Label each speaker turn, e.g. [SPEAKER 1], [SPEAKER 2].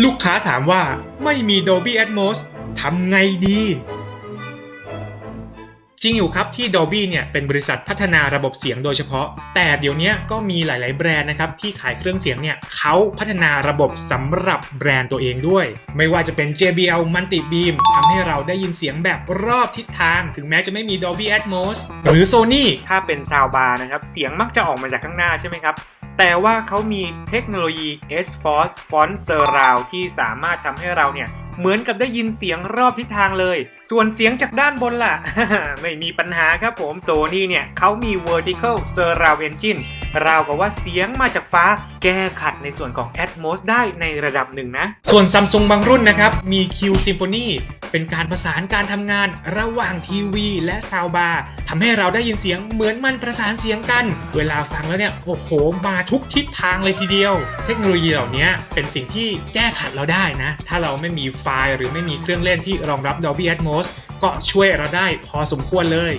[SPEAKER 1] ลูกค้าถามว่าไม่มี Dolby Atmos ทำไงดี จริงอยู่ครับที่ Dolby เนี่ยเป็นบริษัทพัฒนาระบบเสียงโดยเฉพาะ แต่เดี๋ยวนี้ก็มีหลาย ๆ แบรนด์นะครับที่ขายเครื่องเสียงเนี่ยเขาพัฒนาระบบสำหรับแบรนด์ตัวเองด้วย ไม่ว่าจะเป็น JBL Multi Beam ทำให้เราได้ยินเสียงแบบรอบทิศทาง ถึงแม้จะไม่มี Dolby Atmos หรือ Sony ถ้าเป็นซาวบาร์นะครับเสียงมักจะออกมาจากข้างหน้าใช่ไหมครับ แต่ว่าเขามีเทคโนโลยี S-Force Font Surround ที่สามารถทำให้เราเนี่ยเหมือนกับได้ยินเสียงรอบทิศทางเลย ส่วนเสียงจากด้านบนล่ะ ไม่มีปัญหาครับผมโซนี่เนี่ยเขามี Vertical Surround Engine ราวกับว่าเสียงมาจากฟ้า แก้ขัดในส่วนของ Atmos ได้ในระดับหนึ่งนะ ส่วน Samsung บางรุ่นนะครับ มี Q Symphony เป็นการประสานการทำงานระหว่างทีวี และซาวบาร์ทำให้เราได้ยินเสียงเหมือนมันประสานเสียงกัน เวลาฟังแล้วเนี่ยโอ้โหมาทุกทิศทางเลยทีเดียว เทคโนโลยีเหล่านี้เป็นสิ่งที่แก้ขัดเราได้นะ ถ้าเราไม่มีไฟล์หรือไม่มีเครื่องเล่นที่รองรับ Dolby Atmos ก็ช่วยเราได้พอสมควรเลย